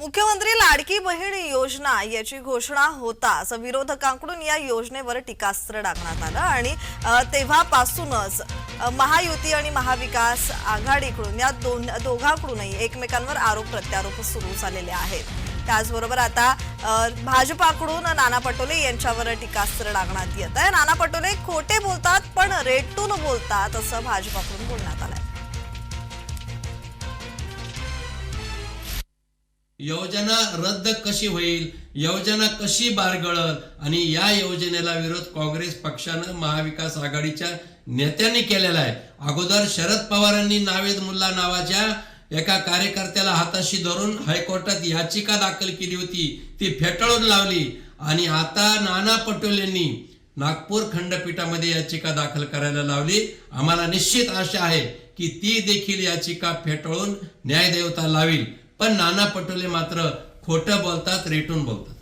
मुख्यमंत्री लाडकी बहीण योजना याची घोषणा होताच. विरोधकांकडून या योजनेवर टीकास्त्र डागण्यात आलं आणि तेव्हापासूनच महायुती आणि महाविकास आघाडीकडून या दोन दोघांकडूनही एकमेकांवर आरोप प्रत्यारोप सुरू झालेले आहेत. त्याचबरोबर आता भाजपाकडून नाना पटोले यांच्यावर टीकास्त्र डागण्यात येत आहे. नाना पटोले खोटे बोलतात पण रेटून बोलतात असं भाजपाकडून बोलण्यात आलंय. योजना रद्द कशी होईल? योजना कशी बारगळल? आणि या योजनेला विरोध काँग्रेस पक्षानं महाविकास आघाडीच्या नेत्यांनी केलेला आहे. अगोदर शरद पवारांनी नावेद मुल्ला नावाच्या एका कार्यकर्त्याला हाताशी धरून हायकोर्टात याचिका दाखल केली होती. ती फेटाळून लावली. आणि आता नाना पटोलेंनी नागपूर खंडपीठामध्ये याचिका दाखल करायला लावली. आम्हाला निश्चित आशा आहे की ती देखील याचिका फेटाळून न्यायदेवता लावील. पण नाना पटोले मात्र खोटं बोलतात रेटून बोलतात.